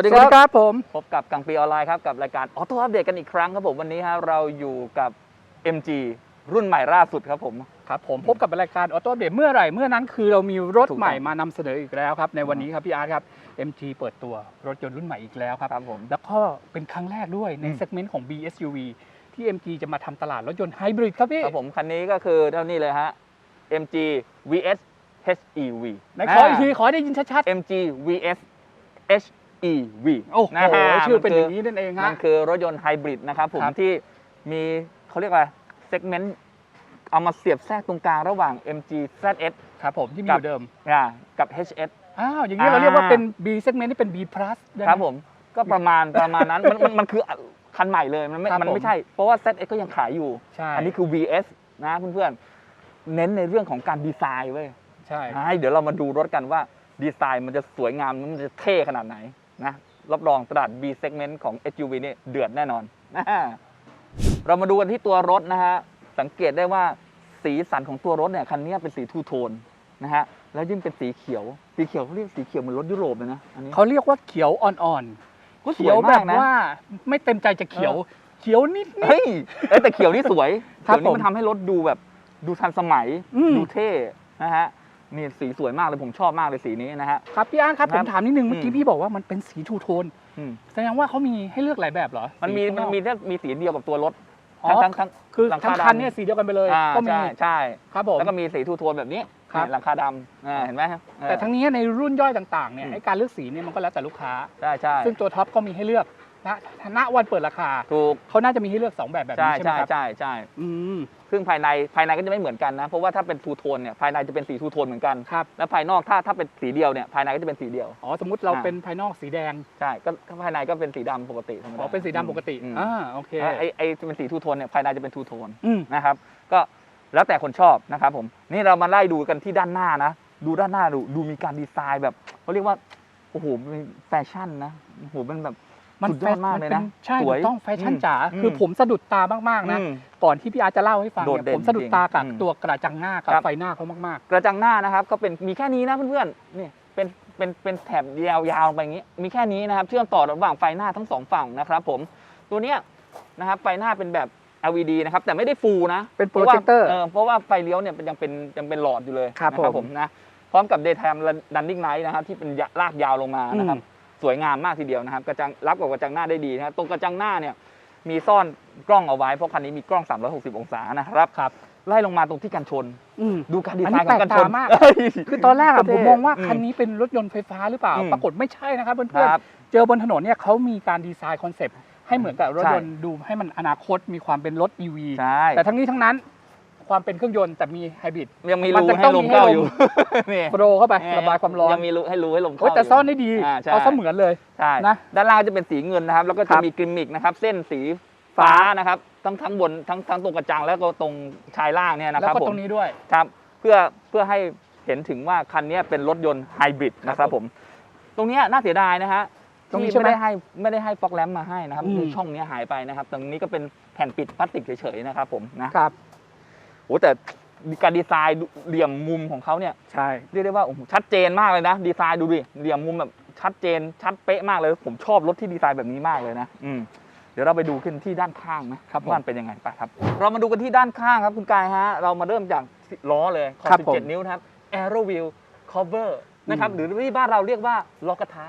วัสดีสวัสดีคครับรับผม พบกับกังปีออนไลน์ครับ กับรายการออโต้อัปเดตกันอีกครั้งครับผมวันนี้ฮะเราอยู่กับ MG รุ่นใหม่ล่าสุดครับผมครับผมพบกับรายการออโต้เดตเมื่อไหร่เมื่อนั้นคือเรามีรถถูกต้องใหม่มานำเสนออีกแล้วครับในวันนี้ครับพี่อาร์ตครับ MG เปิดตัวรถยนต์รุ่นใหม่อีกแล้วครับครับผมแล้วก็เป็นครั้งแรกด้วยในอืมเซกเมนต์ของ BSUV ที่ MG จะมาทำตลาดรถยนต์ไฮบริดครับพี่ครับผมคันนี้ก็คือเท่านี้เลยฮะ MG VS HEV ในขออีกทีขอให้ได้ยินชัด MG VS HEV ๆโอ้โหนะฮะชื่อเป็นมัอย่างนี้นั่นเองมัฮะนคือรถยนต์ไฮบริดนะครับผมครับที่มีเขาเรียกว่าเซกเมนต์เอามาเสียบแทรกตรงกลางระหว่าง MG ZS ครับผมที่มีกัอบยู่เดิมอ่ากับ HS อ้าวอย่างนี้เราเรียกว่าเป็น B segment ที่เป็น B plus ได้ไหครับผมก็ประมาณประมาณนั้นมันมันมันคือคันใหม่เลยมันไม่ครับมันผมไม่ใช่ เพราะว่า ZS ก็ยังขายอยู่ใช่อันนี้คือ VS นะเพื่อนๆ เน้นในเรื่องของการดีไซน์เว้ยใช่ให้เดี๋ยวเรามาดูรถกันว่าดีไซน์มันจะสวยงามมันจะเท่ขนาดไหน นะรับรองตลาด B segment ของ SUV นี่เดือดแน่นอนนะเรามาดูกันที่ตัวรถนะฮะสังเกตได้ว่าสีสันของตัวรถเนี่ยคันนี้เป็นสีทูโทนนะฮะแล้วยิ่งเป็นสีเขียว สีเขียวเขาเรียกสีเขียวเหมือนรถยุโรปเลยนะอันนี้เขาเรียกว่าเขียวอ่อนๆก็สเขีวยยวแบมากบนะว่าไม่เต็มใจจะเขียวเขียวนิดๆเฮ้ยเอ้ยแต่เขียวนี่สวยครับเขียวนี่ผมมันทำให้รถดูแบบดูทันสมัยอืมดูเท่นะฮะ นี่สีสวยมากเลยผมชอบมากเลยสีนี้นะฮะ ครับพี่อาร์ตครับคผรับมถามนิดนึงเมื่อกี้อืม พี่บอกว่ามันเป็นสีทูโทนอืมแสดงว่าเขามีให้เลือกหลายแบบเหรอมันมีสีมันข้างอก มีแค่มีสีเดียวกับตัวรถอ๋อ ทั้งทั้งทั้ง คือหลังคาทั้งคันดำ เนี่ยสีเดียวกันไปเลยอ่าก็มีใช่ใช่ครับผม แล้วก็มีสีทูโทนแบบนี้ครับ นี่หลังคาดำอ่าเห็นไหมฮะเออ แต่ทั้งนี้ในรุ่นย่อยต่างๆเนี่ยอืม ไอ้การเลือกสีเนี่ยมันก็แล้วแต่ลูกค้า ใช่ใช่ซึ่งตัวท็อปก็มีให้เลือก ณณวันเปิดราคาถูกเขาน่าจะมีให้เลือก 2 แบบแบบใช่นี้ใช่ไหมใช่ครับใช่ใช่อืมซึ่งภายในภายในก็จะไม่เหมือนกันนะ เพราะว่าถ้าเป็นทูโทนเนี่ยภายในจะเป็นสีทูโทนเหมือนกันครับแล้วภายนอกถ้าถ้าเป็นสีเดียวเนี่ยภายในก็จะเป็นสีเดียวอ๋อสมมติเราอ่าเป็นภายนอกสีแดงใช่ก็ก็ภายในก็เป็นสีดำปกติธรรมดาอ๋อเป็นสีดำปกติอืมอ่าโอเคไอ้ไอ้ที่เป็นสีทูโทนเนี่ยภายในจะเป็นทูโทนอืมนะครับก็แล้วแต่คนชอบนะครับผมนี่เรามาไล่ดูกันที่ด้านหน้านะดูด้านหน้าดูดูมีการดีไซน์แบบเขาเรียกว่าโอ้โหเป็นแฟชั่นนะโอ้โหเป็นแบบ มันสุดยอดมากเลยนะป็ใช่สวยถูกต้องแฟชั่นอืมจ๋าอืมคือผมสะดุดตามากๆนะอืมก่อนที่พี่อาร์ตจะเล่าให้ฟังโดดเนี่ยเด่นผมสะดุดตากับจริงๆตัวกระจังหน้ากับครับไฟหน้าเขามากกระจังหน้านะครับก็เป็นมีแค่นี้นะเพื่อนๆนี่เป็นเป็นเป็นแถบยาวๆไปอย่างนี้ มีแค่นี้นะครับ เชื่อมต่อระหว่างไฟหน้าทั้งสองฝั่งนะครับผมตัวเนี้ยนะครับไฟหน้าเป็นแบบ LED นะครับแต่ไม่ได้ฟูลนะๆเป็นโปเพรราะว่าเจคเตอร์เออเพราะว่าไฟเลี้ยวเนี่ยยังเป็นยังเป็นหลอดอยู่เลยครับนะผมนะพร้อมกับ daytime running light นะครับที่เป็นยะลากยาวลงมานะครับอืม สวยงามมากทีเดียวนะครับกระจังรับกับกระจังหน้าได้ดีนะครับตรงกระจังหน้าเนี่ยมีซ่อนกล้องเอาไว้เพราะคันนี้มีกล้อง 360 องศานะครับครับไล่ลงมาตรงที่กันชนอืมดูการดีอันไซนี้น์ของกันชนแปลกตามากเอ้ยคือตอนแรกอะเท่ผมมองว่าอืมคันนี้เป็นรถยนต์ไฟฟ้าหรือเปล่าอืมปรากฏไม่ใช่นะครับคเพื่อนรับๆเจอบนถนนเนี่ยเขามีการดีไซน์คอนเซปต์ให้เหมือนกับรถใช่ยนต์ดูให้มันอนาคตมีความเป็นรถ EV ใช่แต่ทั้งนี้ทั้งนั้น ความเป็นเครื่องยนต์แต่มีไฮบริด ยังมีมันรูจะให้ต้องลมีมให้เข้าลมอยู่นี่โปรเข้าไประบายความร้อนยังมีรูให้รูให้ลมเข้าโอ้ยแต่ยู่ซ่อนได้ดีอ่าใช่เอาเสมือนเลยใช่นะด้านล่างจะเป็นสีเงินนะครับ แล้วก็ครัจะบมีกิมมิกนะครับ เส้นสีฟ้านะครับ ทั้งทั้งบนทั้งทั้งตรงกระจังแล้วก็ตรงชายล่างเนี่ยนะแล้วครับก็ผตรมงนี้ด้วยครับเพื่อเพื่อให้เห็นถึงว่าคันนี้เป็นรถยนต์ไฮบริดนะครับผม ตรงเนี้ยน่าเสียดายนะฮะตรงนี้ที่ใช่ไหมไม่ได้ให้ไม่ได้ให้ฟอกแลมมาให้นะครับอืมคือช่องเนี้ยหายไปนะครับ ตรงนี้ก็เป็นแผ่นปิดพลาสติกเฉยๆนะครับผมนะครับโอ้แต่การดีไซน์เหลี่ยมมุมของเขาเนี่ยใช่เรียกได้ว่าโอ้โหชัดเจนมากเลยนะ ดีไซน์ดูดิเหลี่ยมมุมแบบชัดเจน ชัดเป๊ะมากเลย ผมชอบรถที่ดีไซน์แบบนี้มากเลยนะอืมเดี๋ยวเราไปดูขึ้นที่ด้านข้างนะครับผมว่ามันเป็นยังไงไปครับ เรามาดูกันที่ด้านข้างครับคุณกายฮะ เรามาเริ่มจากล้อเลยขอครับบผม17นิ้วนะครับ Aero Wheel Cover นะครับหรือที่บ้านเราเรียกว่าล้อกระทะ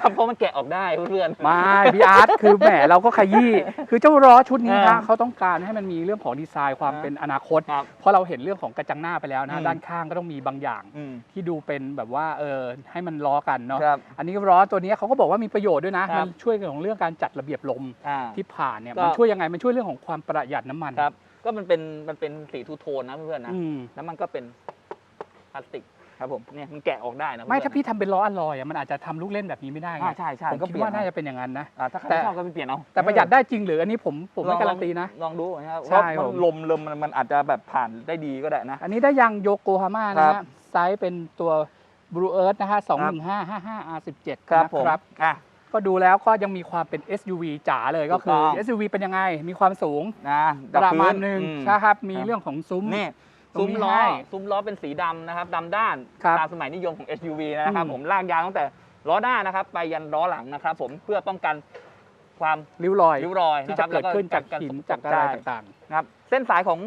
ครับเพราะมันแกะออกได้เพื่อนๆ ไม่พี่อาร์ตคือแหมเราก็ขยี้คือเจ้าล้อชุดนี้อ่านะเขาต้องการให้มันมีเรื่องของดีไซน์ความอ่าเป็นอนาคต ครับเพราะเราเห็นเรื่องของกระจังหน้าไปแล้วอืนะม ด้านข้างก็ต้องมีบางอย่าง อืม ที่ดูเป็นแบบว่าเออให้มันล้อกันเนาะครับอันนี้ล้อตัวนี้เขาก็บอกว่ามีประโยชน์ด้วยนะครัมับ นช่วยเรื่องของเรื่องการจัดระเบียบลมอ่า ที่ผ่านเนี่ยก็ มันช่วยยังไงมันช่วยเรื่องของความประหยัดน้ำมันครับ ก็มันเป็นมันเป็นสีทูโทนนะเพื่อนๆนะอืม แล้วมันก็เป็นพลาสติก ครับผมเนี่ยมันแกะออกได้นะไม่เพื่อนๆถ้าพี่ทำเป็นล้ออลลอยอะมันอาจจะทำลูกเล่นแบบนี้ไม่ได้ไงอ่าใช่ใช่ผมก็คิเปดลี่ยนว่าน่าจะเป็นอย่างนั้นนะ อ่าถ้าใครแต่ ไม่ชอบก็ไปเปลี่ยนเอาแต่ประหยัดได้จริงหรืออันนี้ผมผมไม่ลองการันตีนะ ลองดูนะครับใช่เพราะผม ลมลมมันมันอาจจะแบบผ่านได้ดีก็ได้นะ อันนี้ได้ยังโยโกฮาม่าครันะบฮะไซส์เป็นตัว Blue Earth นะฮะ21555 R17 ครับผมนะครับ อะ ก็ดูแล้วก็ยังมีความเป็น SUV จ๋าเลยก็คือถูกต้อง SUV เป็นยังไง มีความสูงนะปกับระพื้มาณหนึ่งอืมใช่ครับ มีครับ เรื่องของซุ้ม นี่ตรง ซุ้มนี้ล้อให้ซุ้มล้อเป็นสีดำนะครับดำด้าน ครับตามสมัยนิยมของ SUV นะครับอืม ผมลากยาวตั้งแต่ล้อหน้านะครับ ไปยันล้อหลังนะครับผมเพื่อป้องกันความริ้วรอยริ้วรอยที่นะคจะรับเกิดขึ้นจากแล้วหินตจากอะไรใช่ต่างนะครับเส้นสายของ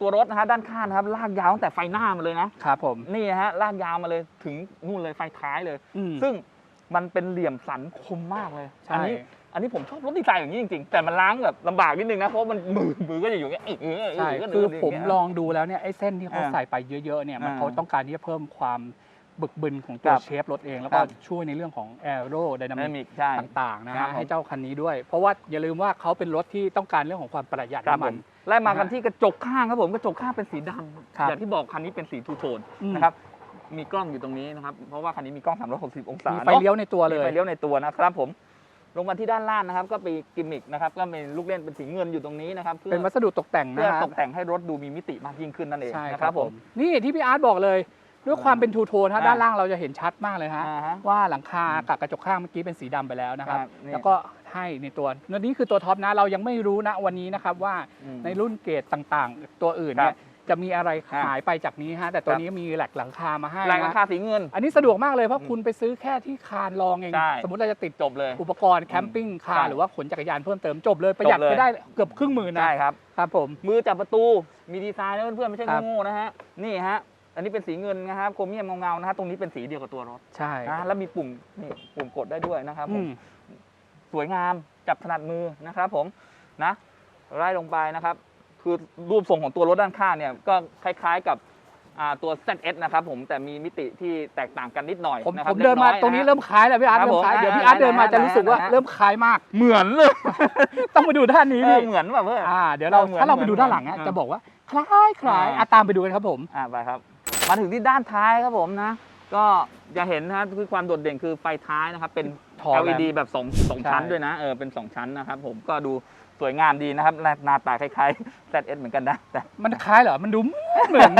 ตัวรถนะฮะด้านข้างนะครับ ลากยาวตั้งแต่ไฟหน้ามาเลยนะ ๆ ครับผมนี่ฮะลากยาวมาเลยถึงนู่นเลยไฟท้ายเลย อืม ซึ่งมันเป็นเหลี่ยมสันคมมากเลย ใช่ อันี้อั นนี้ผมชอบรถดีไซน์อย่างนี้จริงๆ แต่มันล้างแบบลำบากนิดนึงนะเพราะมันมือมือก็จะอยู่อย่างเงี้ยเออเออเอใช่ก็เดินคืออย่างผมเงี้ยลองดูแล้วเนี่ยไอ้เส้นที่เขาอ่าใส่ไปเยอะๆเนี่ยมันอ่าเขาต้องการที่จะเพิ่มความบึกบึนของตัวครับเชฟรถเอง แล้วก็ครับช่วยในเรื่องของแอโรไดนาไดนามิมิกกใช่ต่างๆนะครัฮะบผมให้เจ้าคันนี้ด้วย เพราะว่าอย่าลืมว่าเขาเป็นรถที่ต้องการเรื่องของความประหยัดครับน้ำผมันมไล่มากันนะฮะที่กระจกข้างครับผมกระจกข้างเป็นสีดครับำอย่างที่บอกคันนี้เป็นสีทูโทนอืมนะครับมีกล้องอยู่ตรงนี้นะครับเพราะว่าคันนี้มีกล้อง 360 องศามีมีไฟเลี้ยวในตัวเลยไฟเลี้ยวในตัวนะครับผม ลงมาที่ด้านล่างนะครับ ก็เป็นกิมมิกนะครับก็เป็นลูกเล่นเป็นสีเงินอยู่ตรงนี้นะครับเพื่อ เป็นวัสดุตกแต่งเพื่อนะคตรับกแต่งให้รถดูมีมิติมากยิ่งขึ้นนั่นเองใช่นะคครัรับบผผมม นี่ที่พี่อาร์ตบอกเลยด้วยความเป็นทูโทนฮะอ่า ด้านล่างเราจะเห็นชัดมากเลยฮะอ่าฮะ ว่าหลังคากับกระจกข้างเมื่อกี้เป็นสีดำไปแล้วนะครับ ครับนี่ แล้วก็ให้ในตัวนี่คือตัวท็อปนะเรายังไม่รู้นะวันนี้นะครับว่าอืม ในรุ่นเกรดต่างๆ ตัวอื่นเนี่ครัยบ จะมีอะไรอ่าหายไปจากนี้ฮะแต่ตัวครับนี้มีแหลกหลังคามาให้แรงรานะคาสีเงิน อันนี้สะดวกมากเลยเพราะอืมคุณไปซื้อแค่ที่คานรองเองใช่สมมติเราจะติดจบเลย อุปกรณ์แคมปิ้งคาใช่ร์หรือว่าขนจักรยานเพิ่มเติมจบเลยประหยัดจบเลยไปได้เกือบครึ่งหมื่นนะใช่ครับครับผมมือจับประตูมีดีไซน์นะเพื่อนๆไม่ใช่ครับโง่ๆนะฮะนี่ฮะอันนี้เป็นสีเงินนะครับโครเมียมเงาๆนะฮะตรงนี้เป็นสีเดียวกับตัวรถใช่นะแล้วมีปุ่มนี่ปุ่มกดได้ด้วยนะครับผอืมมสวยงามจับถนัดมือนะครับผมนะไล่ลงไปนะครับ คือรูปทรงของตัวรถด้านข้างเนี่ยก็คล้ายๆกับอ่าตัว ZS นะครับผมแต่มีมิติที่แตกต่างกันนิดหน่อยผมนะคผรับมเดินมาล็กอยตรงนี้ะฮะเริ่มคล้ายแล้วพี่อาร์ตครับเริ่มคล้ายผมเดี๋ยวพี่อ่าอาร์ตเดินมาไหนๆจะรู้สึกว่าไหนๆเริ่มคล้ายมาก เหมือนเลยต้องไปดูด้านนี้เอพี่อเหมือนแบบเพื่อนอ่าเดี๋ยวเราเหมือนถ้าเราไปดูเหมือนด้านหลังอะเหมือนจะบอกว่าคล้ายคล้ายอ่า อะตามไปดูกันครับผม อ่าไปครับ มาถึงที่ด้านท้ายครับผมนะ ก็จะเห็นนะคือความโดดเด่นคือไฟท้ายนะครับ เป็น ทอ LED แบบ2งชั้นใช่ด้วยนะเออเป็น 2 ชั้นนะครับผมก็ดูสวยงามดีนะครับและหน้าตาคล้ายๆ ZS เหมือนกันนะแต่มันคล้ายเหรอ มันดูเหมือน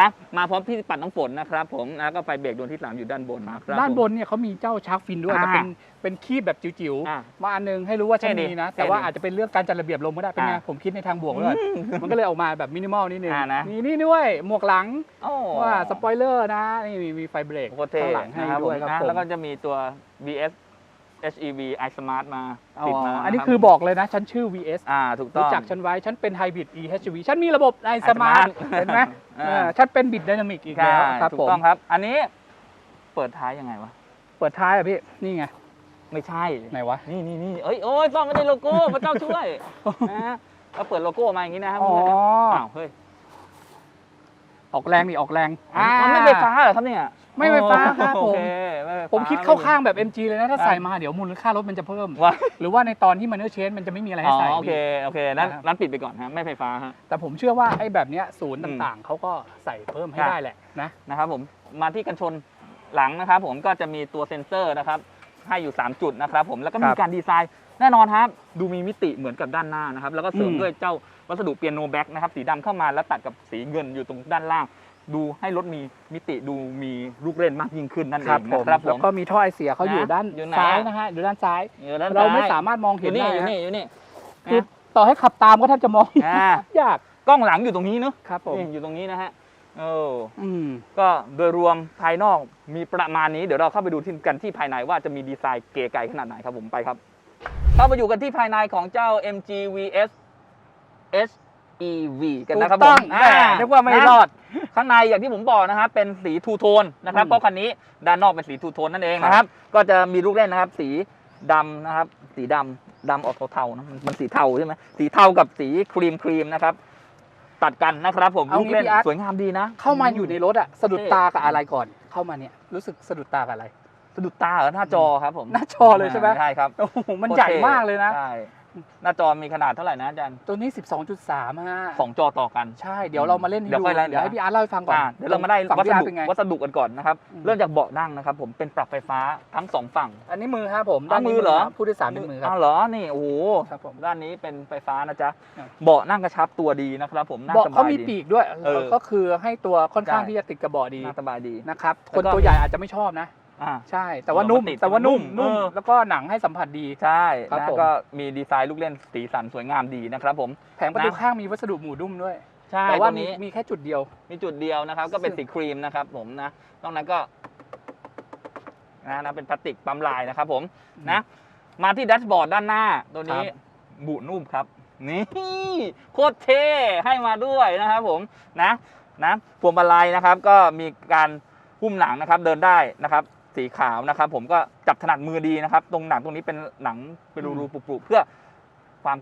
นะมาพร้อมที่ปัดน้ำฝนนะครับผมแล้วก็ไฟเบรกดวงที่3อยู่ด้านบนนะครับด้านบผมนเนี่ยเขามีเจ้าชาร์กฟินด้วยอ่าแต่เป็นเป็นคีบแบบจิ๋วอ่าๆมาอันนึงให้รู้ว่าฉันเท่ดีมีนะเท่แต่ว่าดีอาจจะเป็นเรื่องการจัดระเบียบลมก็ได้เป็นไงอ่าผมคิดในทางบวกเลยมันก็เลยออกมาแบบมินิมอลนิดนึงอ่านะมีนี่ด้วยหมวกหลังโอ้ว่าสปอยเลอร์นะนี่มีมีไฟเบรกโคตรเท่ข้างหลังให้นะครับผด้มวยครับนะผมแล้วก็จะมีตัว VS HEV iSmart มาอ๋อติดมาอันนี้ะรับคือบอกเลยนะ ฉันชื่อ VS อ่าถูกต้รู้อง จักฉันไว้ ฉันเป็นไฮบริด EHV ฉันมีระบบไอสมาร์ iSmart ทเห็นไหมอ่า เออฉันเป็นบิดไดนามิกอีกใช่แล้วครับถูผกมต้องครับ อันนี้เปิดท้ายยังไงวะ เปิดท้ายอะพี่ นี่ไง ไม่ใช่ ไหนวะ นี่นี่นี่เอ้ยโอ้ยซ่อมไม่ได้โลโก้ พระเจ้าช่วยนะเราเปิดโลโก้มาอย่างนี้นะครับอ๋อ เพื่อนๆอ้าวเฮ้ย ออกแรงนี่ออกแรงมันไม่ไฟฟ้าเหรอครับเนี่ยไม่ไฟฟ้าครับโอผมเคไม่ไฟฟ้ผมคิดเข้าข้างแบบ MG เลยนะ ถ้าอ่าใส่มาเดี๋ยวมูลค่ารถมันจะเพิ่มว่าหรือว่าในตอนที่มันเนอร์เชนมันจะไม่มีอะไรอ๋ให้อใส่โอเคพี่โอเคนั้นนะครับนั้นปิดไปก่อนฮะไม่ไฟฟ้าฮะแต่ผมเชื่อว่าไอ้แบบเนี้ยศูนย์อืมต่างๆเขาก็ใส่เพิ่มให้ครับได้แหละนะนะครับผมมาที่กันชนหลังนะครับผมก็จะมีตัวเซ็นเซอร์นะครับให้อยู่ 3 จุดนะครับผมแล้วก็มีการดีไซน์ แน่นอนครับ ดูมีมิติเหมือนกับด้านหน้านะครับ แล้วก็เสริมด้วยเจ้าวัสดุเปียโนแบ็กนะครับ สีดำเข้ามาแล้วตัดกับสีเงินอยู่ตรงด้านล่าง ดูให้รถมีมิติดูมีลูกเล่นมากยิ่งขึ้นนั่นเอครับงผมนะครับผแล้วมก็มีท่อไอเสียเขาอยู่นะด้านอยู่ไหนซ้ายอะนะฮะอยู่ด้านซ้ายอยู่ด้านเราไม่ซ้ยสามารถมองอเห็นยู่นี่ได้อยู่ฮะนี่อยู่นี่คือต่อให้ขับตามก็แทบจะมองอ่ายากกล้องหลังอยู่ตรงนี้เนอะครับผมนี่อยู่ตรงนี้นะฮะเอออืมก็โดยรวมภายนอกมีประมาณนี้เดี๋ยวเราเข้าไปดูที่กันที่ภายในว่าจะมีดีไซน์เก๋ไก๋ขนาดไหนครับผมไปครับ เข้ามาอยู่กันที่ภายในของเจ้า MG VS HEV กันนะครับถูกผต้อมงแหม่นึกว่าไม่รอดนะข้างในอย่างที่ผมบอกนะครับเป็นสีทูโทนนะครับอืมเพราะคันนี้ด้านนอกเป็นสีทูโทนนั่นเองนะครับ ก็จะมีลูกเล่นนะครับ สีดำนะครับ สีดำดำออกเทาๆนะมันมันสีเทาใช่ไหมสีเทากับสีครีมครีมนะครับ ตัดกันนะครับผมเอาลูกงี้เล่นพี่อาร์ต สวยงามดีนะ เข้ามาอยู่ในรถอะสะดุดเท่ตากับอะไรก่อน เข้ามาเนี่ยรู้สึกสะดุดตากับอะไรสะดุดตาเหรอหน้าจอครับผมหน้าจอเลยใช่ไหมใช่ครับโอ้โหมันใหญ่มากเลยนะใช่หน้าจอมีขนาดเท่าไหร่นะอาจารย์ ตัวนี้ 12.3ฮะสองจอต่อกัน ใช่ เดี๋ยวเรามาเล่นให้เดี๋ยวดูค่อยไล่เดี๋ยวให้พี่อาร์ตเล่าให้ฟังก่อนอ่าเดี๋ยวเรามาได้ฝั่งวัพี่สอาร์ดุตเป็นไงวัสดุกันก่อนนะครับอืมเริ่มจากเบาะนั่งนะครับผมเป็นปรับไฟฟ้าทั้งสองฝั่ง อันนี้มือครับผมอ้าวมือเหรอครับผู้โดยสารเป็นมือครัอ้าบวเหรอ นี่ โอ้โหครับผมด้านนี้เป็นไฟฟ้านะจ๊ะอ่าเบาะนั่งกระชับตัวดีนะครับผม นั่งเบาะสบาเขายมีดีปีกด้วยเออก็คือให้ตัวค่อนข้างใช่ที่จะติดกับเบาะดีนั่งสบายดี นะครับแล้ควนก็ตัวใหญ่อาจจะไม่ชอบนะ อ่า ใช่ แต่ว่านุ่มมันติดแต่ว่านุ่ม นุ่นุ่มมเออ แล้วก็หนังให้สัมผัสดี ใช่ครับนะผม ก็มีดีไซน์ลูกเล่นสีสันสวยงามดีนะครับผม แผงประตูนะ ข้างมีวัสดุหมู่ดุ้มด้วย ใช่แต่ตว่ารงมีนี้มีแค่จุดเดียว มีจุดเดียวนะครับ ก็เป็นซึ่สีงครีมนะครับผมนะนอกนั้นก็นะนะเป็นพลาสติกปั๊มลายนะครับผมนะ มาที่แดชบอร์ดด้านหน้า ตัวนี้ครับ บุนุ่มครับ นี่โคตรเท่ให้มาด้วยนะครับผมนะนะพวงมาลัยนะครับ ก็มีการหุ้มหนังนะครับเดินได้นะครับ สีขาวนะครับ ผมก็จับถนัดมือดีนะครับ ตรงหนังตรงนี้เป็นหนังเป็นรูๆปรุๆเพื่อความ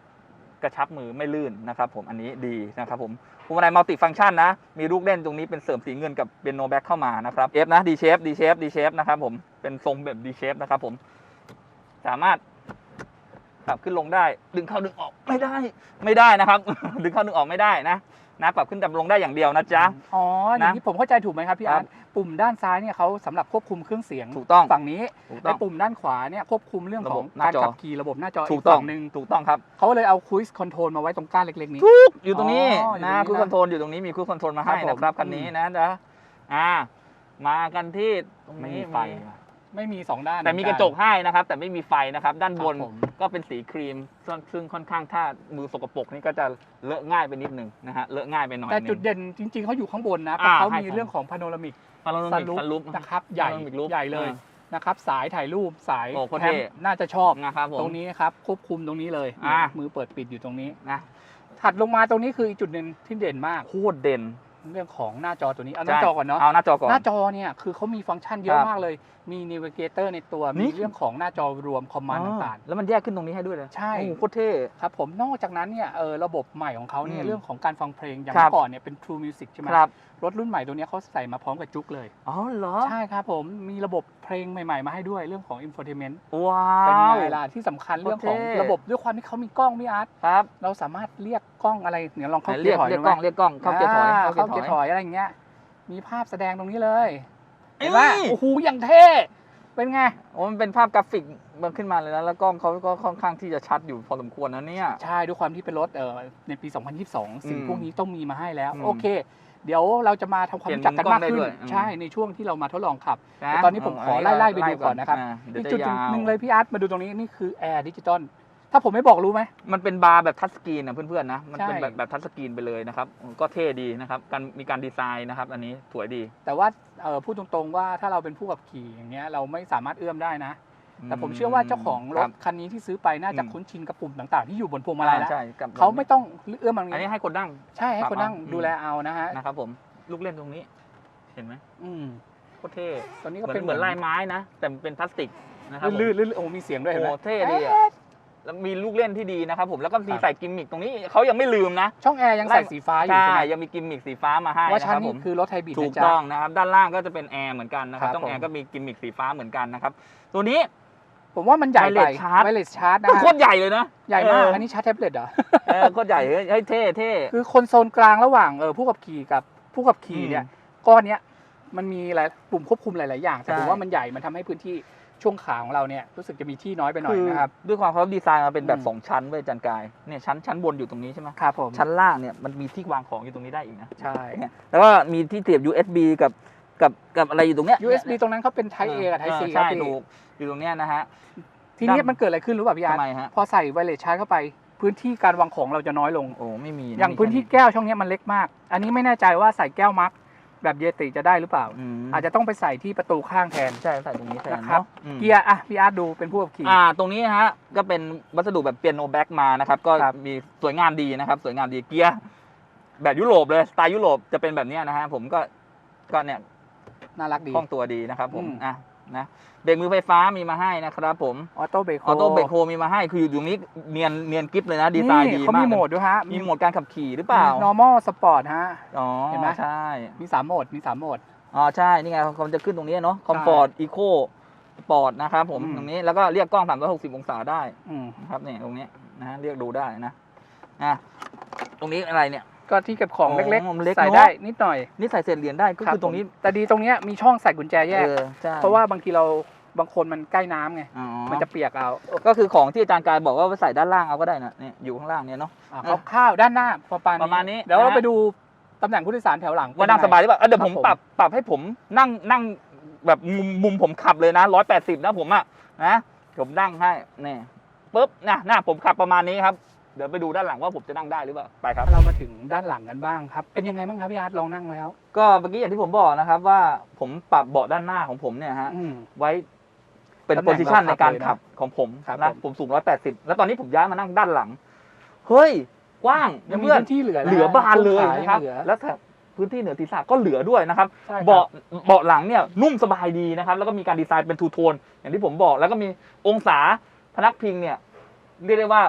กระชับมือไม่ลื่นนะครับ ผมอันนี้ดีนะครับผมพวงมาลัยมัลติฟังก์ชันนะ มีลูกเล่นตรงนี้เป็นเสริมสีเงินกับเป็นโนแบ็กเข้ามานะครับเอฟนะดีเชฟดีเชฟดีเชฟนะครับผมเป็นทรงแบบดีเชฟนะครับผมสามารถปรับขึ้นลงได้ ดึงเข้าดึงออกไม่ได้ไม่ได้นะครับ ดึงเข้าดึงออกไม่ได้นะ นะปรับขึ้นปรับลงได้อย่างเดียวนะจ๊ะ อ๋ออย่างนะนี้ผมเข้าใจถูกไหมครับพี่อาร์ตปุ่มด้านซ้ายเนี่ยเขาสำหรับควบคุมเครื่องเสียงถูกต้องฝั่งนี้ถูกต้ไอ้องปุ่มด้านขวาเนี่ยควบคุมเรื่องระขบอบงหน้าการจอขับขี่ระบบหน้าจอถูอีกกต้องฝั่งหนึ่งถูกต้องครับเขาเลยเอาคุยส์คอนโทรลมาไว้ตรงก้านเล็กๆนี้ทุกอยู่ตรงนี้อ๋ออยู่นะตรงนี้นะคูคอนโทรลอยู่ตรงนี้มีคูคอนโทรลมาให้ครับผมนะครับคันนี้นะจ๊ะอ่ามากันที่ตรงไม่นี้มีไฟมี ไม่มีสองด้านแต่มีกระจกให้นะครับ แต่ไม่มีไฟนะครับ ด้านบนครับผมก็เป็นสีครีมซึ่งซึ่งค่อนข้างถ้ามือสกปรกนี่ก็จะเลอะง่ายไปนิดนึงนะฮะเลอะง่ายไปหน่อยแต่นึงจุดเด่นจริง ๆเขาอยู่ข้างบนนะเพราะอ่าเขาให้มีผมเรื่องของพาโนรามิกพาโนราซัมินกรูฟซันรูฟนะครับใหญ่ Panoramic roof ใหญ่เลยอ่านะครับสายถ่ายรูปสายโอ้โคตรแคมเท่ป์น่าจะชอบนะครับผมตรงนี้นะครับควบคุมตรงนี้เลยอ่ามือเปิดปิดอยู่ตรงนี้นะถัดลงมาตรงนี้คืออีกจุดหนึ่งที่เด่นมากโคตรเด่น เรื่องของหน้าจอตัวนี้เอาหน้าใช่จอก่อนเนาะเอาหน้าจอก่อนหน้าจอเนี่ยคือเขามีฟังก์ชันเยอะครับมากเลย มี Navigator ในตัวนี่มีเรื่องของหน้าจอรวมคอมมานด์ต่างอ๋อแล้วมันแยกขึ้นตรงนี้ให้ด้วยเลยใช่โอ้โหโคตรเท่ๆครับผมนอกจากนั้นเนี่ยเออระบบใหม่ของเขาเนี่ยอืมเรื่องของการฟังเพลงอย่างครับเมื่อก่อนเนี่ยเป็น True Music ใช่ไหมครับรถรุ่นใหม่ตัวเนี้ยเขาใส่มาพร้อมกับจุกเลย อ๋อเหรอ ใช่ครับผมมีระบบเพลงใหม่ๆ มาให้ด้วยเรื่องของ Infotainment ว้าเป็นวไงล่ะที่สำคัญเรื่องของโคตรเท่ระบบด้วยความที่เขามีกล้องพี่อาร์ตครับเราสามารถเรียกกล้องอะไรเนี่ยลองเข้าไหนเกีเรียยกร์ถอยเรียกดูกไหมล้องเรียกกล้องเข้าเกียร์ถอยอ่าเข้าเข้าเกีเกียยร์ร์ถถอยอยอะไรอย่างเงี้ยมีภาพแสดงตรงนี้เลยเอ้ยเห็นว่าโอ้โหอย่างเท่เป็นไง โอ้มันเป็นภาพกราฟิกมันขึ้นมาเลยนะแล้วกล้องเขาก็ค่อนข้างที่จะชัดอยู่พอสมควรนะเนี่ย ใช่ด้วยความที่เป็นรถเออในปี 2022 สิ่งอืมพวกนี้ต้องมีมาให้แล้ว อืม โอเค เดี๋ยวเราจะมาทำความรู้จักกันมากเปลี่ยนมุมกล้องได้ขึ้นด้วยอืมใช่ในช่วงที่เรามาทดลองขับนะแต่ตอนนี้ผมขอไล่ไล่ไปดูก่อนนะครับาเดี๋ยอีวกจะจุดยาวหนึ่งเลยพี่อาร์ตมาดูตรงนี้นี่คือแอร์ดิจิตอลถ้าผมไม่บอกรู้ไหม มันเป็นบาร์แบบทัชสกรีนนะเพื่อนๆนะ มันเป็นใช่แบบแบบทัชสกรีนไปเลยนะครับ ก็เท่ดีนะครับ การมีการดีไซน์นะครับ อันนี้สวยดี แต่ว่าเออพูดตรงๆว่าถ้าเราเป็นผู้ขับขี่อย่างเงี้ยเราไม่สามารถเอื้อมได้นะ แต่ผมเชื่อว่าเจ้าของรคถบคันนี้ที่ซื้อไปน่าจะอืมคุ้นชินกับปุ่มต่างๆ ที่อยู่บนพวงมาลัยแล้วใช่กับเขาไม่ต้องเอื้อมมันอันนี้ให้คนนั่ง ใช่ให้คนนั่งปรับเอาดูแลเอานะฮะนะครับผมลูกเล่นตรงนี้ เห็นไหมอืมโคตรเท่ตอนนี้เหก็มือเป็นนเหมือนลายไม้นะ แต่เป็นพลาสติกนะครับผมลื่นๆลื่นๆโอ้มีเสียงด้วยเห็นไหมโอ้เท่ดีอะเอ๊ะแล้วมีลูกเล่นที่ดีนะครับผมแล้วก็มีครับใส่กิมมิคตรงนี้เขายังไม่ลืมนะ ช่องแอร์ยังใส่สีฟ้าอยู่ใช่ใช่ไหมยังมีกิมมิคสีฟ้ามาให้ว่านะชั้คนรับผนี้มคือรถไฮบริดถูนะกจ๊ะต้องนะครับ ด้านล่างก็จะเป็นแอร์เหมือนกันนะครับครับต้องแอผมร์ก็มีกิมมิคสีฟ้าเหมือนกันนะครับ ตัวนี้ ผมว่ามันใหญ่ไป Wireless charge ไวเลสชาร์จนะก็ฮะโคตรใหญ่เลยนะ ใหญ่มากเอันนี้ชาร์จแท็บเล็ตเหรอ เออโคตรใหญ่เฮ้ยเฮ้ยเท่เท่ คือคนโซนกลางระหว่างเออผู้ขับขี่กับผู้ขับขี่เนี่ยก้อนเนี้ยมันมีหลายปุ่มควบคุมหลาย ๆ อย่าง แต่ใช่ ผมว่ามันใหญ่มันทำให้พื้นที่ช่วงขาของเราเนี่ยรู้สึกจะมีที่น้อยไปหน่อยคือนะครับด้วยความเขาดีไซน์มาเป็นแบบอืมสองชั้นเว้ยจันกายเนี่ยชั้นชั้นบนอยู่ตรงนี้ใช่ไหมครับผมชั้นล่างเนี่ยมันมีที่วางของอยู่ตรงนี้ได้อีกนะใช่ เนี่ยแล้วก็มีที่เสียบ USB กับ กับกับอะไรอยู่ตรงเนี้ย USB ตรงนั้นเขาเป็น Type A กับ Type C เออครับใช่พี่ถูกอยู่ตรงเนี้ยนะฮะ ทีนี้ด้านมันเกิดอะไรขึ้นรู้ป่ะพี่อาร์ทำตไมฮะ พอใส่ไวเลสชาร์จเข้าไป พื้นที่การวางของเราจะน้อยลง โอ้ไม่มีะอย่างมีพื้นที่แค่แก้วช่องเนี้ยมันเล็กมาก อันนี้ไม่แน่ใจว่าใส่แก้วมักแบบเยติจะได้หรือเปล่าอืมอาจจะต้องไปใส่ที่ประตูข้างแทน ใช่ใส่ตรงนี้แทนนะครับเนาะอืมเกียร์อะพี่อาร์ตดูเป็นผู้ขับขี่ อ่า ตรงนี้ฮะ ก็เป็นวัสดุแบบเปียโนแบ็กมานะครับ ก็ครับมีสวยงามดีนะครับ สวยงามดี เกียร์แบบยุโรปเลย สไตล์ยุโรปจะเป็นแบบเนี้ยนะฮะ ผมก็ ก็เนี่ย น่ารักดี คล่องตัวดีนะครับผม อืม อะนะ เบรกมือไฟฟ้ามีมาให้นะครับผม ออโต้เบรกออโต้เบรกโฮมีมาให้ คืออยู่ตรงนี้เนียนเนียนกริฟเลยนะ ดีไซน์ดีเขามากมีโหมดด้วยฮะมีโหมดการขับขี่หรือเปล่า normal sport ฮะ อ๋อเห็นไหม ใช่ มีสามโหมดมีสามโหมด อ๋อใช่ นี่ไงเขาจะขึ้นตรงนี้เนาะ คอมฟอร์ต อีโคสปอร์ตนะครับผม อืม ตรงนี้ แล้วก็เรียกกล้อง 360 องศาได้อืมนะครับเนี่ยตรงเนี้ยนะฮะเรียกดูได้นะ อะ ตรงนี้อะไรเนี่ย ก็ที่เก็บของอ๋อเล็กมันเล็กๆใส่เนอะได้นิดหน่อยนี่ใส่เศษเหรียญได้ก็คือตรงนี้ผมแต่ดีตรงเนี้ยมีช่องใส่กุญแจแยก เออใช่เพราะว่าบางทีเราบางคนมันใกล้น้ำไง อ๋อมันจะเปียกเอาก็คือของที่อาจารย์กายบอกว่าใส่ด้านล่างเอาก็ได้นะเนี่ยอยู่ข้างล่างเนี่ยเนาะ อะคร่าวๆด้านหน้าประมาณประมาณนี้เดี๋ยวเรานะฮะ ไปดูตำแหน่งผู้โดยสารแถวหลังว่านั่งเป็สไบายหรือเปล่าเออเดี๋ยวครัผบมผมปรับปรับให้ผมนั่งนั่งแบบมุมมุมผมขับเลยนะร้อยแปดสิบนะผมอะนะผมนั่งให้เนี่ยปุ๊บนะหน้าผมขับประมาณนี้ครับ เดี๋ยวไปดูด้านหลังว่าผมจะนั่งได้หรือเปล่าไปครับ เรามาถึงด้านหลังกันบ้างครับ เป็นยังไงบ้างครับพี่อาร์ตลองนั่งแล้ว ก็เมื่อกี้อย่างที่ผมบอกนะครับว่าผมปรับเบาะด้านหน้าของผมเนี่ยฮะอืม ไว้เป็นตำแหโพน่งซิชันเราขัในบการเลยนะขับของผมครับนะผม ผมสูง 180 แล้วตอนนี้ผมย้ายมานั่งด้านหลัง เฮ้ย กว้างยังมีเพื่อนพื้นที่เหลือนะเหลือบานเลยช่วงขนะครับงเหลือแล้วแถบพื้นที่เหนือศีรษะก็เหลือด้วยนะครับ ใช่ครับ เบาะเบาะหลังเนี่ยนุ่มสบายดีนะครับ แล้วก็มีการดีไซน์เป็นทูโทนอย่างที่ผมบอก แล้วก็มีองศาพนักพิงเนี่ยเรียกได้ว่า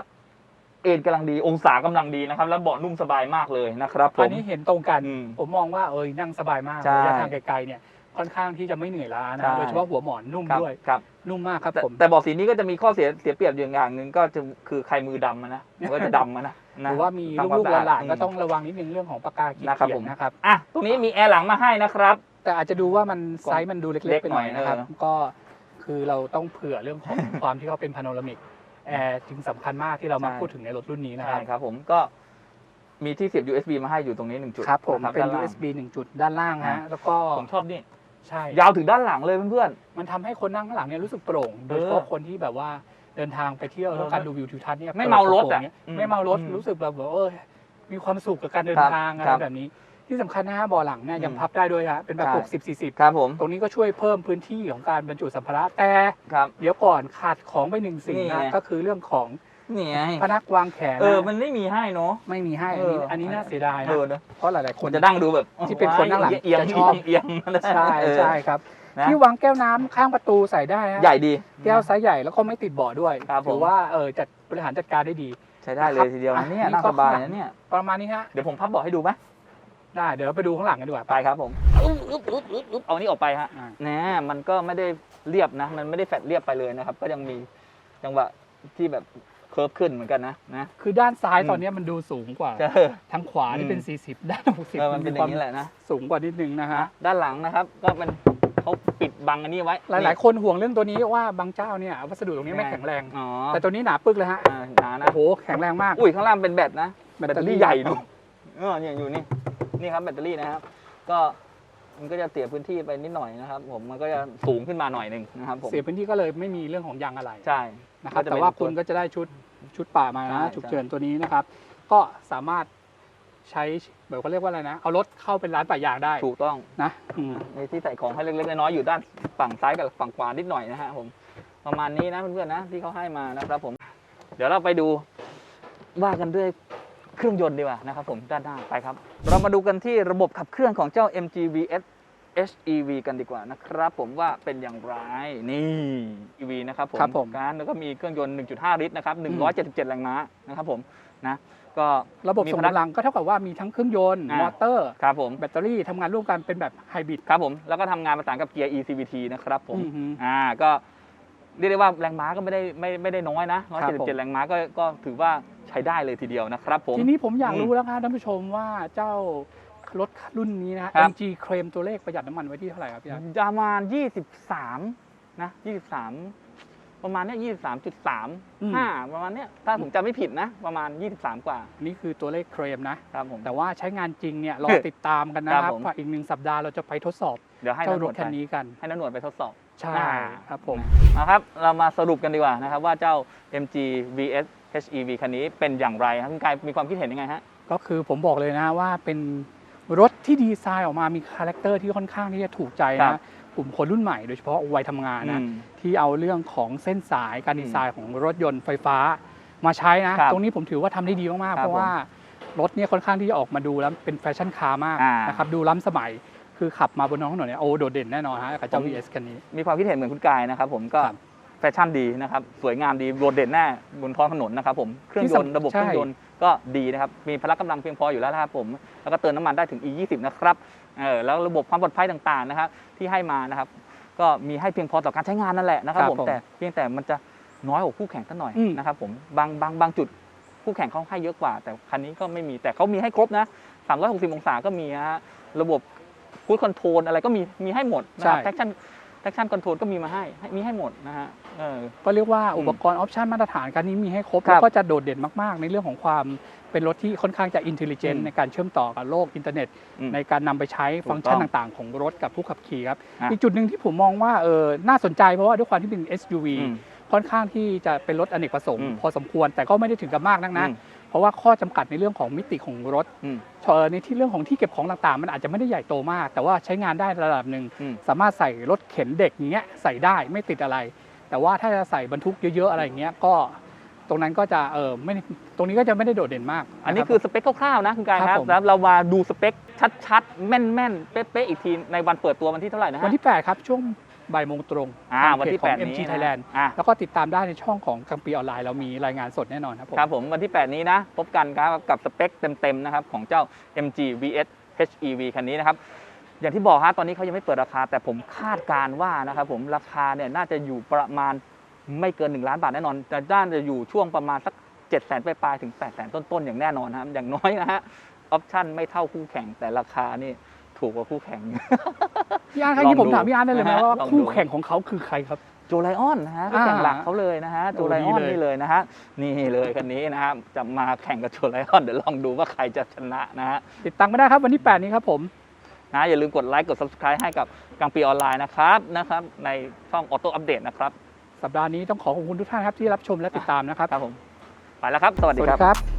เอ็นกำลังดีองศากำลังดีนะครับ แล้วเบาะนุ่มสบายมากเลยนะครับผอันมนี้เห็นตรงกัน อืมผมมองว่าเอยนั่งสบายมากใช่ระยะทางไกลๆเนี่ยค่อนข้างที่จะไม่เหนื่อยล้าใช่นะโดยเฉพาะหัวหมอนนุ่มครับด้วยครับ นุ่มมากครับแต่ผมแต่เบอกสีนี้ก็จะมีข้อเสียเสียเปรียบอยู่อย่างหนึ่งก็จะคือใครมือดำอะนะมันก็จะดำอะนะหนะรือว่ามีทำควลูกสะอดๆหลานๆก็มต้องระวังนิดนึงเรื่องของปากกาขีดนะครับเขียผนมนะครับ อะตรงนี้มีแอร์หลังมาให้นะครับ แต่อาจจะดูว่ามันไซส์มันดูเล็เล็กกๆไปหน่อยหน่อยนะครับเออ ก็คือเราต้องเผื่อเรื่องของ ความที่เขาเป็นพาโนรามิก แอร์จึงสำคัญมากที่เรามาใช่ พูดถึงในรถรุ่นนี้นะคใช่รับครับผมก็มีที่เสียบ USB มาให้อยู่ตรงนี้หนึ่งจุดครับผมะเป็น ด้าล่าง USB 1 จุดด้านล่างอ่า ฮะแล้วก็ผมชอบนี่ ใช่ยาวถึงด้านหลังเลยเพื่อน มันทำให้คนนั่งข้างหลังเนี่ยรู้สึกโปร่ง โดยเฉพาะคนที่แบบว่าเดินทางไปเที่ยวเออแล้วการดูวิวทิวทัศน์เนี่ยไม่เมารถปิดกอะโปงเนี่ยอืมไม่เมารถอืมรู้สึกแบบว่าเออมีความสุขกับการเดินครับทางอะไรครับ แบบนี้ ที่สำคัญนะฮะเบาะหลังเนี่ยยังอืมพับได้ด้วยฮะเป็นแบบใช่60 40ๆครับผมตรงนี้ก็ช่วยเพิ่มพื้นที่ของการบรรจุสัมภาระแต่ครับ เดี๋ยวก่อนขาดของไปหนึ่งสิ่งนี่นะไง ก็คือเรื่องของนี่ไงพนักวางแขนเออนะมันไม่มีให้เนาะ ไม่มีให้เออันอนี้อันนี้น่าเสียดายเอนะอนะเพราะหลายๆคคนน จะนั่งดูแบบที่เป็นคนนั่งหลังเอียงจะๆชอบ เอียงๆใช่เออใช่ครับ นะที่วางแก้วน้ำข้างประตูใส่ได้ฮะใหญ่ดี แก้วไซส์ใหญ่แล้วก็ไม่ติดเบาะด้วยครับผม ถือว่าเออจัดบริหารจัดการได้ดี ใช้ได้เลยทีเดียวนะเนี่ยอะนั่งนี่ก็สบายข้างหลันะงเนี่ย ประมาณนี้ฮะ เดี๋ยวผมพับเบาะให้ดูไหม ได้เดี๋ยวไปดูข้างหลังกันดีกว่าไปครับผมอึ๊บอึ๊บอึ๊บอึ๊บอึ๊บเอานี่ออกไปฮะอ่า แหน่มันก็ไม่ได้เรียบนะ มันไม่ได้แฟดเรียบไปเลยนะครับ ก็ยังมีจังหวะที่แบบเคิร์ฟขึ้นเหมือนกันนะนะ คือด้านซ้ายอืม ตอนนี้มันดูสูงกว่า เจอ ทางขวานี่อืมเป็น40 ด้าน60เออมันเป็นอย่างนี้แหละนะ สูงกว่านิดนึงนะฮะ ด้านหลังนะครับ ก็เป็นเขาปิดบังอันนี้ไว้หลาย ๆ คนห่วงเรื่องตัวนี้ว่าบางเจ้าเนี่ยวัสดุตรงนี้ไม่แข็งแรง อ๋อแต่ตัวนี้หนาปึกเลยฮะอ่าหนานะ โอ้โหแข็งแรงมาก อุ้ยข้างล่างเป็นแบตนะแบตเตอรี่ใหญ่ดูเออเนี่ยอยู่นี่ นี่ครับแบตเตอรี่นะครับ ก็มันก็จะเสียพื้นที่ไปนิดหน่อยนะครับ ผมมันก็จะสูงขึ้นมาหน่อยหนึ่งนะครับผมเสียพื้นที่ก็เลยไม่มีเรื่องของยางอะไรใช่นะครับก็จะแต่เป็นว่าคุณก็จะได้ชุดชุดป่ามาใช่นะฉุกเฉินตัวนี้นะครับ ก็สามารถใช้แบบเขาเรียกว่าอะไรนะ เอารถเข้าเป็นร้านป่ายางได้ถูกต้องนะอืมมีที่ใส่ของให้เล็กๆน้อยๆอยู่ด้านฝั่งซ้ายกับฝั่งขวานิดหน่อยนะฮะผมประมาณนี้นะเพื่อนๆนะที่เขาให้มานะครับผม เดี๋ยวเราไปดูว่ากันด้วย เครื่องยนต์ดีกว่านะครับผมด้านหน้าไปครับ เรามาดูกันที่ระบบขับเคลื่อนของเจ้า MG VS HEV กันดีกว่านะครับผมว่าเป็นอย่างไรนี่ EV นะครับผมครับผม การแล้วก็มีเครื่องยนต์ 1.5 ลิตรนะครับ177 แรงม้านะครับผมนะก็ ระบบมีส่งพนักกำลังก็เท่ากับว่ามีทั้งเครื่องยนต์อ่ามมอเตอร์ ครับผม แบตเตอรี่ทำงานร่วมกันเป็นแบบไฮบริดครับผม แล้วก็ทำงานประสานกับเกียร์ ECVT นะครับผม อือฮึ อ่าก็เรียกได้ว่าแรงม้าก็ไม่ได้ไม่ไม่ได้น้อยนะครับผม 177 แรงม้าก็ก็ถือว่า ใช้ได้เลยทีเดียวนะครับผม ทีนี้ผมอยากอืมรู้แล้วครับท่านผู้ชมว่าเจ้ารถรุ่นนี้นะฮะครับ MG เคลมตัวเลขประหยัดน้ำมันไว้ที่เท่าไหร่ครับพี่อาร์ตประมาณ 23 นะ 23 ประมาณเนี้ย23.3 5 ประมาณเนี้ยถ้าผมจำไม่ผิดนะ ประมาณ 23 กว่านี่คือตัวเลขเคลมนะ ครับผม แต่ว่าใช้งานจริงเนี่ยรอติดตามกันนะคครัรับบผม ว่าอีกหนึ่งสัปดาห์เราจะไปทดสอบเดี๋ยวให้เจ้าน้ำหนรวถดคันไปนี้กัน ให้น้ำหนวดไปทดสอบ ใช่อ่า ครับผม นะครับ เรามาสรุปกันดีกว่านะครับว่าเจ้า MG VS HEV คันนี้เป็นอย่างไรครับคุณกายมีความคิดเห็นยังไงฮะ ก็คือผมบอกเลยนะว่าเป็นรถที่ดีไซน์ออกมามีคาแรคเตอร์ที่ค่อนข้างที่จะถูกใจครันะบกลุ่มคนรุ่นใหม่โดยเฉพาะวัยทำงานนะ อืม ที่เอาเรื่องของเส้นสายการอืมดีไซน์ของรถยนต์ไฟฟ้ามาใช้นะ ครับตรงนี้ผมถือว่าทำได้ดีมาก ๆ ครับเพราะว่ารถเนี่ยค่อนข้างที่จะออกมาดูแล้วเป็นแฟชั่นคาร์มากอ่านนะครับดูล้ำสมัยคือขับมาบนท้องถนนเนี่ยโอ้โดดเด่นแน่นอนฮะกับเจ้า ผม VS คันนี้ มีความคิดเห็นเหมือนคุณกายนะครับผมก็ครับ แฟชั่นดีนะครับ สวยงามดีโดดเด่นแน่บนท้องถนนนะครับผมเครื่องที่ยสำนต์ระบบใช่เครื่องยนต์ก็ดีนะครับ มีพละกำลังเพียงพออยู่แล้วนะครับผม แล้วก็เติมน้ำมันได้ถึง E20 นะครับเออแล้วระบบความปลอดภัยต่างๆนะครับที่ให้มานะครับ ก็มีให้เพียงพอต่อการใช้งานนั่นแหละนะครับครับผมผมแต่เพียงแต่มันจะน้อยกว่าคู่แข่งสักหน่อยอืมนะครับผมบางบางบางจุดคู่แข่งเขาให้เยอะกว่า แต่คันนี้ก็ไม่มีแต่เขามีให้ครบนะ 360 องศาก็มีฮะระบบคูดคอนโทรลอะไรก็มีมีให้หมดนะครับใช่แท็กชั่นแท็กชั่นคอนโทรลก็มีมาให้ให้มีให้หมดนะฮะเออ ก็เรียกว่าอืมอุปกรณ์ออปชันมาตรฐานคันนี้มีให้ครบครับแล้วก็จะโดดเด่นมากๆ ในเรื่องของความเป็นรถที่ค่อนข้างจะอินเทล i เจนอืต์มในการเชื่อมต่อกับโลกอินเทอร์เน็ตอืมในการนำไปใช้ถูกฟังก์ชันต้องต่างๆ ของรถกับผู้ขับขี่ครับอะอีกจุดหนึ่งที่ผมมองว่าเออน่าสนใจเพราะว่าด้วยความที่เป็น SUV อืมค่อนข้างที่จะเป็นรถอเนกประสงค์อืมพอสมควรแต่ก็ไม่ได้ถึงกับมากนักนะอืมเพราะว่าข้อจำกัดในเรื่องของมิติของรถอืมเอ่อในที่เรื่องของที่เก็บของต่างๆ มันอาจจะไม่ได้ใหญ่โตมาก แต่ว่าใช้งานได้ระดับหนึ่งอืมสามารถใส่รถเข็นเด็กอย่างเงี้ยใส่ได้ไม่ติดอะไร แต่ว่าถ้าจะใส่บรรทุกเยอะๆอะไรอย่างเงี้ยก็ตรงนั้นก็จะเออไม่ได้ตรงนี้ก็จะไม่ได้โดดเด่นมาก อันนี้ะรับคือสเปคคร่าวๆนะคุณกายคครัรับบผมแล้วเรามาดูสเปคชัดๆ แม่นๆ เป๊ะๆ อีกทีในวันเปิดตัววันที่เท่าไหร่นะฮะวันที่ 8 ครับช่วงบ่ายโมงตรงอ่าทางวันเพจที่ของ8นี้ MG นะ Thailand อะแล้วก็ติดตามได้ในช่องของกังปีออนไลน์ เรามีรายงานสดแน่นอนครับผมครับผมวันที่ 8 นี้นะ พบกันครับกับสเปคเต็มๆนะครับของเจ้า MG VS HEV คันนี้นะครับ อย่างที่บอกฮะตอนนี้เขายังไม่เปิดราคา แต่ผมคาดการณ์ว่านะครับผมราคาเนี่ยน่าจะอยู่ประมาณไม่เกิน 1 ล้านบาทแน่นอนแต่ด้านจะอยู่ช่วงประมาณสัก7 0 0 0 0ปลายๆถึง8 0 0 0 0ต้นๆอย่างแน่นอนนะครับอย่างน้อยนะฮะออปชั่นไม่เท่าคู่แข่งแต่ราคานี่ถูกกว่าคู่แข่งพี่อาร์ตครับลองนี่ผมดูถามพี่อาร์ตได้เลยไหมนะฮะว่าลองดูคู่แข่งของเขาคือใครครับโจไลออนนะฮะคู่แข่งอ่าหลักเขาเลยนะฮะโจไลออนโอ้ดีเลยนี่เลยนะฮะนี่เลยคันนี้นะครับจะมาแข่งกับโจไลออนเดี๋ยวลองดูว่าใครจะชนะนะฮะติดตามไม่ได้ครับวันที่ 8 นี้ครับผม นะอย่าลืมกดไลค์กด subscribe ให้กับกังปีออนไลน์นะครับนะครับ ในช่องออโต้อัปเดตนะครับ สัปดาห์นี้ต้องขอขอบคุณทุกท่านครับที่รับชมและติดตามนะครับครับผมไปแล้วครับ สวัสสดีวัสคดีรับครับ